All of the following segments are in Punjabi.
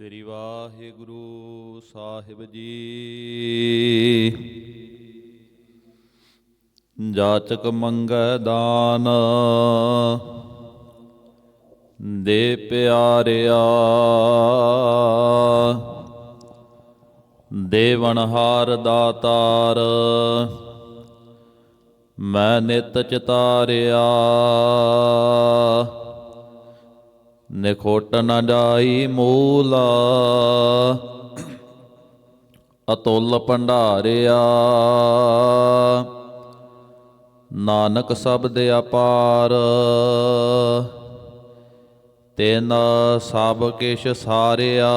ਸ੍ਰੀ ਵਾਹਿਗੁਰੂ ਸਾਹਿਬ ਜੀ। ਜਾਚਕ ਮੰਗੈ ਦਾਨ ਦੇ ਪਿਆਰਿਆ ਦੇਵਨਹਾਰ ਦਾਤਾਰ ਮੈਂ ਨਿਤ ਚਿਤਾਰਿਆ। ਨਿਖੋਟ ਨ ਜਾਈ ਮੂਲਾ। ਅਤੁੱਲ ਭੰਡਾਰਿਆ। ਨਾਨਕ ਸਬਦ ਅਪਾਰ। ਤੈਨ ਸਭ ਕਿਛ ਸਾਰਿਆ।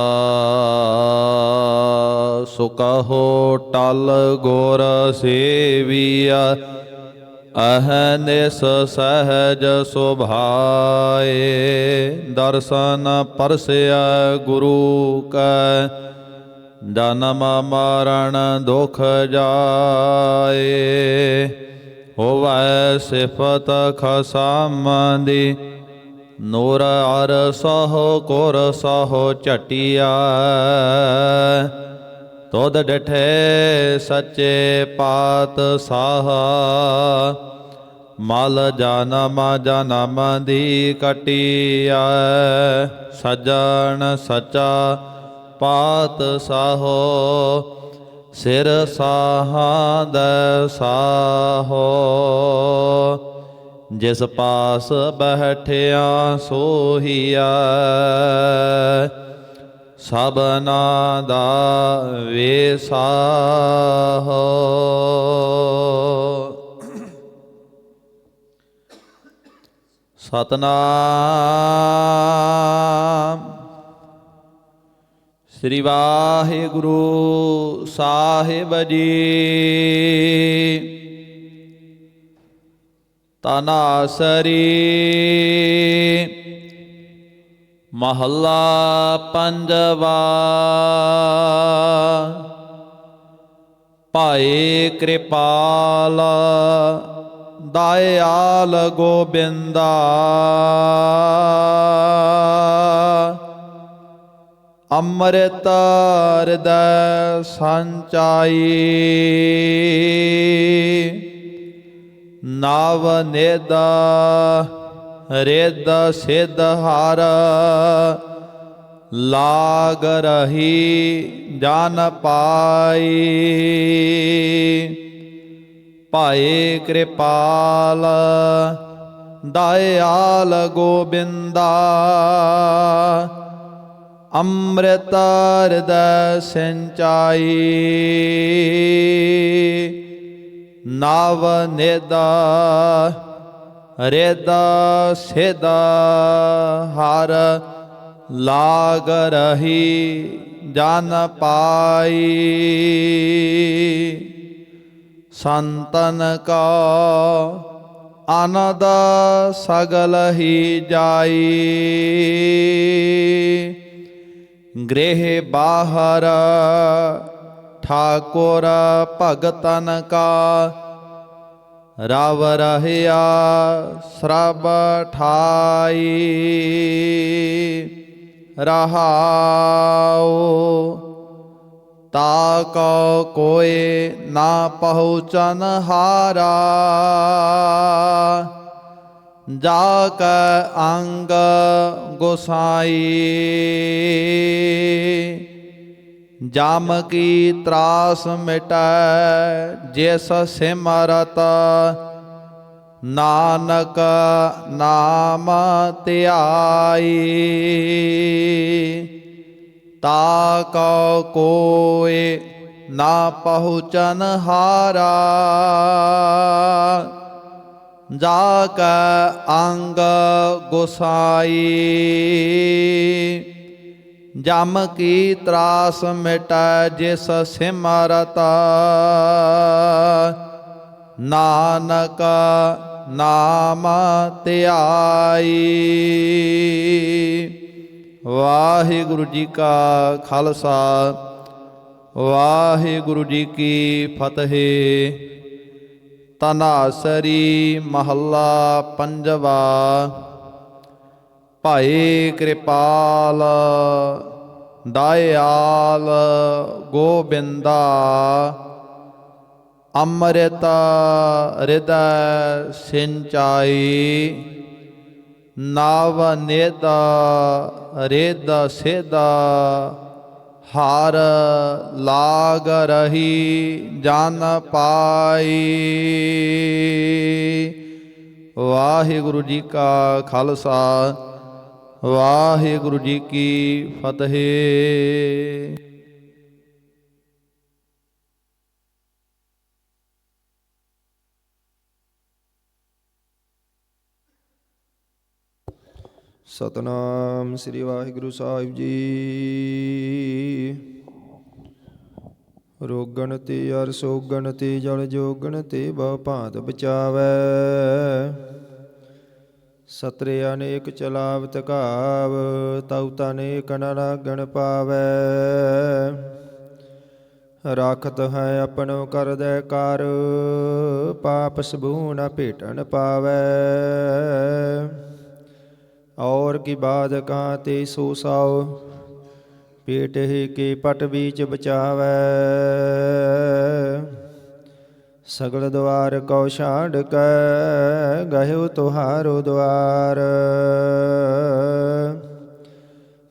ਸੁਕਹੋ ਟਲ ਗੋਰ ਸੇਵੀਆ ਅਹ ਅਹਨਿਸ ਸਹਜ ਸੁਭਾਏ, ਦਰਸ਼ਨ ਪਰਸਿਆ ਗੁਰੂ ਕੈ, ਜਨਮ ਮਰਨ ਦੁਖ ਜਾਏ। ਹੋਵੈ ਸਿਫਤ ਖਮਦੀ ਨੂਰ ਅਰ ਸਹੁ ਕੋਰ ਸਹੁ ਝਟਿਆ। ਤੋਦ ਡਠੇ ਸੱਚੇ ਪਾਤ ਸਾਹ ਮਲ ਜਨਮ ਜਨਮ ਦੀ ਕਟਿਆ, ਸਜਣ ਸਚਾ ਪਾਤ ਸਾਹੋ ਸਿਰ ਸਾਹਾਂ ਦੈ ਸਾਹੋ। ਜਿਸ ਪਾਸ ਬਹਿਠਿਆ ਸੋਹੀਆ ਸਭਨਾ ਦਾ ਵੇਸਾਹੋ ਸਤਨਾਮ। ਸ੍ਰੀ ਵਾਹਿਗੁਰੂ ਸਾਹਿਬ ਜੀ। ਤਨਾਸਰੀ ਮਹੱਲਾ ਪੰਜਵਾ। ਭਾਏ ਕਿਰਪਾਲ ਦਇਆਲ ਗੋਬਿੰਦਾ। ਅੰਮ੍ਰਿਤ ਹਿਰਦੈ ਸੰਚਾਈ। ਨਵ ਨਿਦ ਰਿਦ ਸਿੱਧ ਹਰ, ਲਾਗ ਰਹੀ ਜਨ ਪਾਈ। ਭਾਏ ਕਿਰਪਾਲ, ਦਇਆਲ ਗੋਬਿੰਦਾ ਅੰਮ੍ਰਿਤ ਹਿਰਦੈ ਸਿੰਚਾਈ। ਨਵ ਨਿਦਾ ਰਿਦ ਸਿਧ ਹਰ ਲਾਗ ਰਹੀ ਜਨ ਪਾਈ। ਸੰਤਨ ਕਾ ਆਨੰਦ ਸਗਲ ਹੀ ਜਾਈ। ਗ੍ਰਹਿ ਬਾਹਰ ਠਾਕੁਰ ਭਗਤਨ ਕਾ ਰਵ ਰਹਿਆ ਸਰਬ ਠਾਈ, ਰਹਾਉ। ਤਾ ਕੋ ਕੋਏ ਨਾ ਪਹੁੰਚਨ ਹਾਰਾ ਜਾ ਕੈ ਅੰਗ ਗੋਸਾਈ। ਜਮ ਕੀ ਤਰਾਸ ਮਿਟੈ, ਜਿਸ ਸਿਮਰਤ ਨਾਨਕ ਨਾਮ ਧਿਆਈ। ਤਾ ਕੋ ਕੋਇ ਨਾ ਪਹੁੰਚਨ ਹਾਰਾ, ਜਾ ਕੈ ਅੰਗ ਗੁਸਾਈ। ਜਮ ਕੀ ਤਰਾਸ ਮਿਟੈ ਜਿਸ ਸਿਮਰਤ। ਨਾਨਕ ਨਾਮ ਧਿਆਈ। ਵਾਹਿਗੁਰੂ ਜੀ ਕਾ ਖਾਲਸਾ, ਵਾਹਿਗੁਰੂ ਜੀ ਕੀ ਫਤਿਹ। ਤਨਾਸਰੀ ਮਹੱਲਾ ਪੰਜਵਾ। ਭਾਏ ਕਿਰਪਾਲ, ਦਾਇਆਲ, ਗੋਬਿੰਦਾ, ਅੰਮ੍ਰਿਤ ਹਿਰਦੈ ਸਿੰਚਾਈ, ਨਵ ਨੇਦ ਰੇਦ ਸੇਦਾ ਹਾਰ ਲਾਗ ਰਹੀ ਜਨ ਪਾਈ। ਵਾਹਿਗੁਰੂ ਜੀ ਕਾ ਖਾਲਸਾ। ਵਾਹਿਗੁਰੂ ਜੀ ਕੀ ਫਤਿਹ। ਸਤਨਾਮ ਸ੍ਰੀ ਵਾਹਿਗੁਰੂ ਸਾਹਿਬ ਜੀ। ਰੋਗਣ ਤੇ ਅਰ ਸੋਗਣ ਤੇ ਜਲ ਜੋਗਣ ਤੇ ਬਹੁ ਭਾਂਤ ਬਚਾਵੈ ਸਤਰੇ ਅਨੇਕ ਚਲਾਵ ਤਕਾਵ ਤਉ ਤਨੇ ਕਨ ਲਾਗਣ ਪਾਵੈ। ਰਾਖਤ ਹੈ ਆਪਣੋ ਕਰਦੈ ਕਰ, ਪਾਪ ਸਭੂ ਨ ਭੇਟਣ ਪਾਵੈ। ਔਰ ਕੀ ਬਾਦ ਕਾਂ ਤੇ ਸੋ ਸਾਉ ਪੇਟ ਹੀ ਕੇ ਪਟ ਵਿੱਚ ਬਚਾਵੈ। ਸਗਲ ਦੁਆਰ ਕਉ ਛਾੜ ਕੈ, ਗਹਿਉ ਤੁਹਾਰੋ ਦੁਆਰ।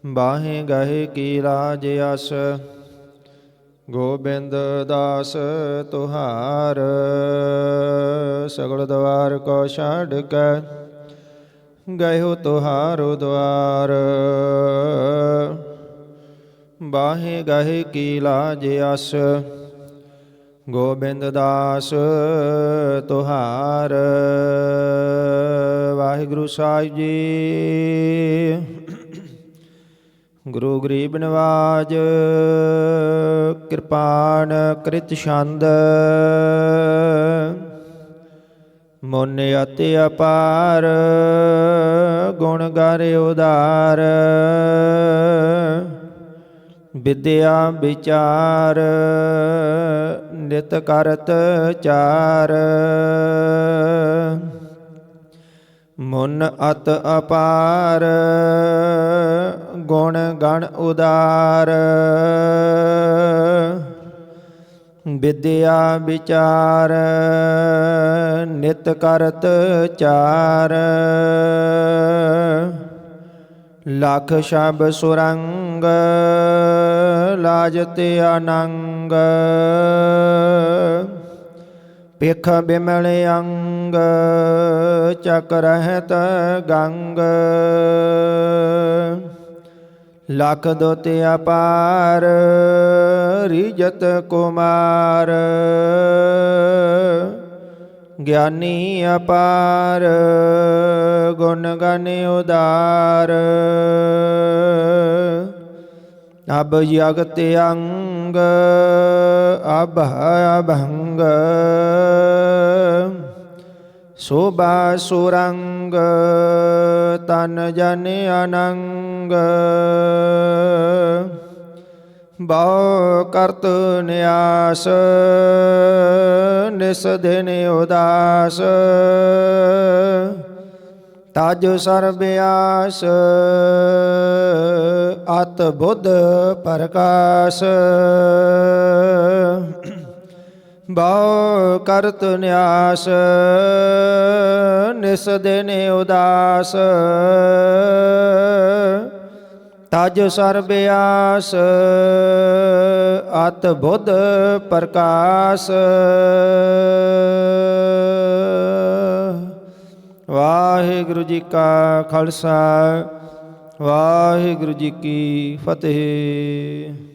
ਬਾਹੇ ਗਹਿ ਕੀ ਰਾਜ ਅਸ ਗੋਬਿੰਦ ਦਾਸ ਤੁਹਾਰ। ਸਗਲ ਦੁਆਰ ਕੋ ਛਾੜ ਕੈ ਗਇਓ ਤੁਹਾਰੋ ਦੁਆਰ। ਬਾਹੇ ਗਹਿ ਕੀ ਲਾਜ ਅਸ ਗੋਬਿੰਦ ਦਾਸ ਤੁਹਾਰ। ਵਾਹਿਗੁਰੂ ਸਾਹਿਬ ਜੀ। ਗੁਰੂ ਗਰੀਬ ਨਿਵਾਜ਼, ਕਿਰਪਾਨ ਕ੍ਰਿਤ ਛੰਦ। ਮਨ ਅਤਿ ਅਪਾਰ, ਗੁਣ ਗਰ ਉਦਾਰ। ਵਿਦਿਆ ਵਿਚਾਰ ਨਿਤ ਕਰਤ ਚਾਰ। ਮਨ ਅਤ ਅਪਾਰ, ਗੁਣ ਗਣ ਉਦਾਰ। ਵਿਦਿਆ ਵਿਚਾਰ, ਨਿਤ ਕਰਤ ਚਾਰ। ਲਖ ਸ਼ਬ ਸੁਰੰਗ, ਲਾਜਤ ਅਨੰਗ। ਪਿਖ ਬਿਮਲ ਅੰਗ ਚੱਕ ਰਹਿਤ ਗੰਗ। ਲਖ ਦੋਤ ਅਪਾਰ, ਰੀਜਤ ਕੁਮਾਰ। ਗਿਆਨੀ ਅਪਾਰ, ਗੁਣ ਗਨ ਉਦਾਰ। ਅਬ ਜਗਤ ਅੰਗ ਅਬ ਅਭੰਗ ਸੋਭਾ ਸੁਰੰਗ ਤਨ ਜਨ ਅਨੰਗ ਬਹੁ ਕਰਤ ਨਿਆਸ ਨਿਸ ਦਿਨ ਉਦਾਸ ਤਜ ਸਰਬਿਆਸ ਅਤ ਬੁੱਧ ਪ੍ਰਕਾਸ਼। ਬਹੁ ਕਰਤ ਨਿਆਸ, ਨਿਸ ਦਿਨ ਉਦਾਸ। ਤਜ ਸਰਬਿਆਸ ਅਤ ਬੁੱਧ ਪ੍ਰਕਾਸ਼। ਵਾਹਿਗੁਰੂ ਜੀ ਕਾ ਖਾਲਸਾ। ਵਾਹਿਗੁਰੂ ਜੀ ਕੀ ਫਤਿਹ।